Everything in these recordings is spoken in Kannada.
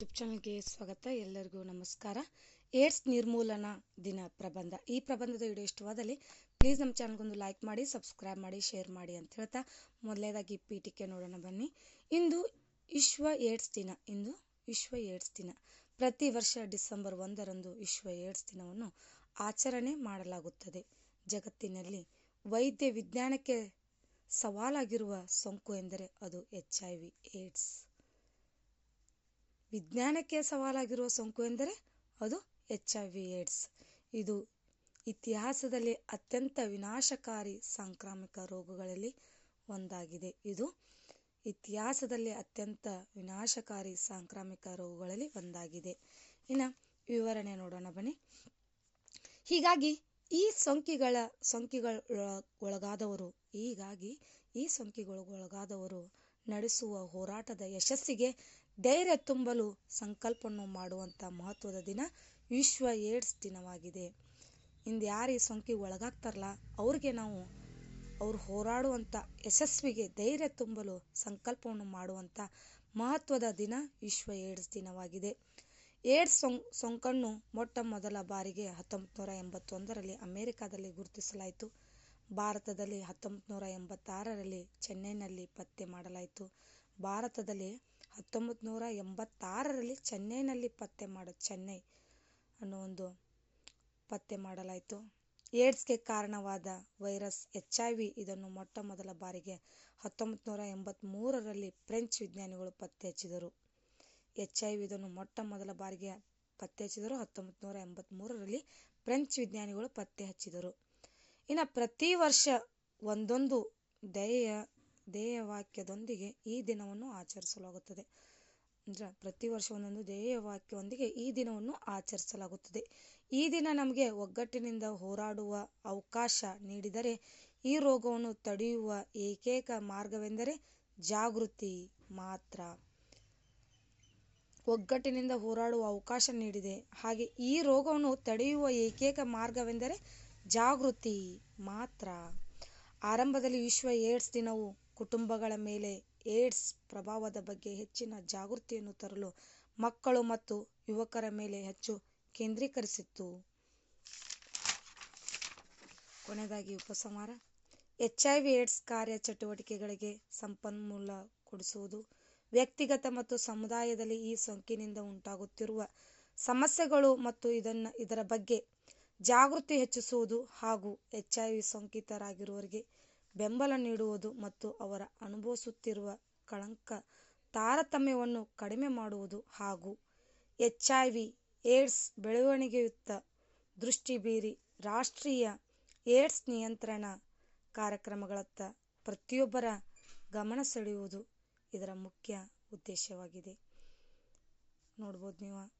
ಯೂಟ್ಯೂಬ್ ಚಾನಲ್ಗೆ ಸ್ವಾಗತ. ಎಲ್ಲರಿಗೂ ನಮಸ್ಕಾರ. ಏಡ್ಸ್ ನಿರ್ಮೂಲನ ದಿನ ಪ್ರಬಂಧ. ಈ ಪ್ರಬಂಧದ ವಿಡಿಯೋ ಇಷ್ಟವಾದಲ್ಲಿ ಪ್ಲೀಸ್ ನಮ್ಮ ಚಾನಲ್ಗೊಂದು ಲೈಕ್ ಮಾಡಿ, ಸಬ್ಸ್ಕ್ರೈಬ್ ಮಾಡಿ, ಶೇರ್ ಮಾಡಿ ಅಂತ ಹೇಳ್ತಾ ಮೊದಲನೇದಾಗಿ ಪೀಠಿಕೆ ನೋಡೋಣ ಬನ್ನಿ. ಇಂದು ವಿಶ್ವ ಏಡ್ಸ್ ದಿನ. ಇಂದು ವಿಶ್ವ ಏಡ್ಸ್ ದಿನ. ಪ್ರತಿ ವರ್ಷ ಡಿಸೆಂಬರ್ ಒಂದರಂದು ವಿಶ್ವ ಏಡ್ಸ್ ದಿನವನ್ನು ಆಚರಣೆ ಮಾಡಲಾಗುತ್ತದೆ. ಜಗತ್ತಿನಲ್ಲಿ ವೈದ್ಯ ವಿಜ್ಞಾನಕ್ಕೆ ಸವಾಲಾಗಿರುವ ಸೋಂಕು ಎಂದರೆ ಅದು ಎಚ್ ಐ ವಿ, ಏಡ್ಸ್. ವಿಜ್ಞಾನಕ್ಕೆ ಸವಾಲಾಗಿರುವ ಸೋಂಕು ಎಂದರೆ ಅದು ಎಚ್ ಐ ವಿ ಏಡ್ಸ್. ಇದು ಇತಿಹಾಸದಲ್ಲಿ ಅತ್ಯಂತ ವಿನಾಶಕಾರಿ ಸಾಂಕ್ರಾಮಿಕ ರೋಗಗಳಲ್ಲಿ ಒಂದಾಗಿದೆ. ಇದು ಇತಿಹಾಸದಲ್ಲಿ ಅತ್ಯಂತ ವಿನಾಶಕಾರಿ ಸಾಂಕ್ರಾಮಿಕ ರೋಗಗಳಲ್ಲಿ ಒಂದಾಗಿದೆ. ಇನ್ನು ವಿವರಣೆ ನೋಡೋಣ ಬನ್ನಿ. ಹೀಗಾಗಿ ಈ ಸೋಂಕಿಗಳ ಸೋಂಕಿಗಳ ಒಳಗಾದವರು ಹೀಗಾಗಿ ಈ ಸೋಂಕಿಗಳಿಗೊಳಗಾದವರು ನಡೆಸುವ ಹೋರಾಟದ ಯಶಸ್ಸಿಗೆ ಧೈರ್ಯ ತುಂಬಲು ಸಂಕಲ್ಪವನ್ನು ಮಾಡುವಂಥ ಮಹತ್ವದ ದಿನ ವಿಶ್ವ ಏಡ್ಸ್ ದಿನವಾಗಿದೆ. ಇಂದು ಯಾರು ಈ ಸೋಂಕಿಗೆ ಒಳಗಾಗ್ತಾರಲ್ಲ, ಅವ್ರಿಗೆ ನಾವು ಅವ್ರು ಹೋರಾಡುವಂಥ ಯಶಸ್ವಿಗೆ ಧೈರ್ಯ ತುಂಬಲು ಸಂಕಲ್ಪವನ್ನು ಮಾಡುವಂಥ ಮಹತ್ವದ ದಿನ ವಿಶ್ವ ಏಡ್ಸ್ ದಿನವಾಗಿದೆ. ಏಡ್ಸ್ ಸೋಂ, ಸೋಂಕನ್ನು ಮೊಟ್ಟ ಮೊದಲ ಬಾರಿಗೆ ಹತ್ತೊಂಬತ್ತು ನೂರ ಎಂಬತ್ತೊಂದರಲ್ಲಿ ಅಮೆರಿಕಾದಲ್ಲಿ ಗುರುತಿಸಲಾಯಿತು. ಭಾರತದಲ್ಲಿ ಹತ್ತೊಂಬತ್ತು ನೂರ ಎಂಬತ್ತಾರರಲ್ಲಿ ಚೆನ್ನೈನಲ್ಲಿ ಪತ್ತೆ ಮಾಡಲಾಯಿತು. ಭಾರತದಲ್ಲಿ ಹತ್ತೊಂಬತ್ತು ನೂರ ಎಂಬತ್ತಾರರಲ್ಲಿ ಚೆನ್ನೈನಲ್ಲಿ ಪತ್ತೆ ಮಾಡ, ಚೆನ್ನೈ ಅನ್ನೋ ಒಂದು ಪತ್ತೆ ಮಾಡಲಾಯಿತು. ಏಡ್ಸ್ಗೆ ಕಾರಣವಾದ ವೈರಸ್ ಎಚ್ ಐ ವಿ ಇದನ್ನು ಮೊಟ್ಟ ಮೊದಲ ಬಾರಿಗೆ ಹತ್ತೊಂಬತ್ತು ನೂರ ಎಂಬತ್ತ್ಮೂರರಲ್ಲಿ ಫ್ರೆಂಚ್ ವಿಜ್ಞಾನಿಗಳು ಪತ್ತೆ ಹಚ್ಚಿದರು. ಎಚ್ ಐ ವಿ ಇದನ್ನು ಮೊಟ್ಟ ಮೊದಲ ಬಾರಿಗೆ ಪತ್ತೆ ಹಚ್ಚಿದರು. ಹತ್ತೊಂಬತ್ತು ನೂರ ಎಂಬತ್ತ್ಮೂರರಲ್ಲಿ ಫ್ರೆಂಚ್ ವಿಜ್ಞಾನಿಗಳು ಪತ್ತೆ ಹಚ್ಚಿದರು. ಇನ್ನು ಪ್ರತಿ ವರ್ಷ ಒಂದೊಂದು ಧ್ಯೇಯ ಧ್ಯೇಯವಾಕ್ಯದೊಂದಿಗೆ ಈ ದಿನವನ್ನು ಆಚರಿಸಲಾಗುತ್ತದೆ. ಅಂದರೆ ಪ್ರತಿ ವರ್ಷ ಒಂದೊಂದು ಧ್ಯೇಯವಾಕ್ಯದೊಂದಿಗೆ ಈ ದಿನವನ್ನು ಆಚರಿಸಲಾಗುತ್ತದೆ. ಈ ದಿನ ನಮಗೆ ಒಗ್ಗಟ್ಟಿನಿಂದ ಹೋರಾಡುವ ಅವಕಾಶ ನೀಡಿದರೆ, ಈ ರೋಗವನ್ನು ತಡೆಯುವ ಏಕೈಕ ಮಾರ್ಗವೆಂದರೆ ಜಾಗೃತಿ ಮಾತ್ರ. ಒಗ್ಗಟ್ಟಿನಿಂದ ಹೋರಾಡುವ ಅವಕಾಶ ನೀಡಿದೆ. ಹಾಗೆ ಈ ರೋಗವನ್ನು ತಡೆಯುವ ಏಕೈಕ ಮಾರ್ಗವೆಂದರೆ ಜಾಗೃತಿ ಮಾತ್ರ. ಆರಂಭದಲ್ಲಿ ವಿಶ್ವ ಏಡ್ಸ್ ದಿನವು ಕುಟುಂಬಗಳ ಮೇಲೆ ಏಡ್ಸ್ ಪ್ರಭಾವದ ಬಗ್ಗೆ ಹೆಚ್ಚಿನ ಜಾಗೃತಿಯನ್ನು ತರಲು ಮಕ್ಕಳು ಮತ್ತು ಯುವಕರ ಮೇಲೆ ಹೆಚ್ಚು ಕೇಂದ್ರೀಕರಿಸಿತ್ತು. ಕೊನೆಯದಾಗಿ ಉಪಸಂಹಾರ. ವಿ ಏಡ್ಸ್ ಕಾರ್ಯ ಚಟುವಟಿಕೆಗಳಿಗೆ ಸಂಪನ್ಮೂಲ ಕೊಡಿಸುವುದು ವ್ಯಕ್ತಿಗತ ಮತ್ತು ಸಮುದಾಯದಲ್ಲಿ ಈ ಸೋಂಕಿನಿಂದ ಉಂಟಾಗುತ್ತಿರುವ ಸಮಸ್ಯೆಗಳು ಮತ್ತು ಇದನ್ನು, ಇದರ ಬಗ್ಗೆ ಜಾಗೃತಿ ಹೆಚ್ಚಿಸುವುದು ಹಾಗೂ ಎಚ್ ಐ ವಿ ಸೋಂಕಿತರಾಗಿರುವವರಿಗೆ ಬೆಂಬಲ ನೀಡುವುದು ಮತ್ತು ಅವರ ಅನುಭವಿಸುತ್ತಿರುವ ಕಳಂಕ ತಾರತಮ್ಯವನ್ನು ಕಡಿಮೆ ಮಾಡುವುದು ಹಾಗೂ ಎಚ್ ಐ ವಿ ಏಡ್ಸ್ ಬೆಳವಣಿಗೆಯುತ್ತ ದೃಷ್ಟಿ ಬೀರಿ ರಾಷ್ಟ್ರೀಯ ಏಡ್ಸ್ ನಿಯಂತ್ರಣ ಕಾರ್ಯಕ್ರಮಗಳತ್ತ ಪ್ರತಿಯೊಬ್ಬರ ಗಮನ ಸೆಳೆಯುವುದು ಇದರ ಮುಖ್ಯ ಉದ್ದೇಶವಾಗಿದೆ. ನೋಡ್ಬೋದು ನೀವು.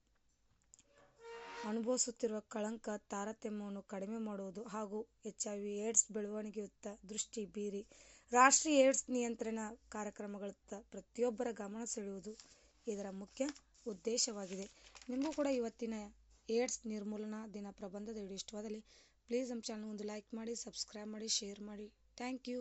ಅನುಭವಿಸುತ್ತಿರುವ ಕಳಂಕ ತಾರತಮ್ಯವನ್ನು ಕಡಿಮೆ ಮಾಡುವುದು ಹಾಗೂ ಎಚ್ ಐ ವಿ ಏಡ್ಸ್ ಬೆಳವಣಿಗೆಯತ್ತ ದೃಷ್ಟಿ ಬೀರಿ ರಾಷ್ಟ್ರೀಯ ಏಡ್ಸ್ ನಿಯಂತ್ರಣ ಕಾರ್ಯಕ್ರಮಗಳತ್ತ ಪ್ರತಿಯೊಬ್ಬರ ಗಮನ ಸೆಳೆಯುವುದು ಇದರ ಮುಖ್ಯ ಉದ್ದೇಶವಾಗಿದೆ. ನಿಮಗೂ ಕೂಡ ಇವತ್ತಿನ ಏಡ್ಸ್ ನಿರ್ಮೂಲನಾ ದಿನ ಪ್ರಬಂಧದ ವಿಡಿಯೋ ಇಷ್ಟವಾದಲ್ಲಿ, ಪ್ಲೀಸ್ ನಮ್ಮ ಚಾನಲ್ ಒಂದು ಲೈಕ್ ಮಾಡಿ, ಸಬ್ಸ್ಕ್ರೈಬ್ ಮಾಡಿ, ಶೇರ್ ಮಾಡಿ. Thank you.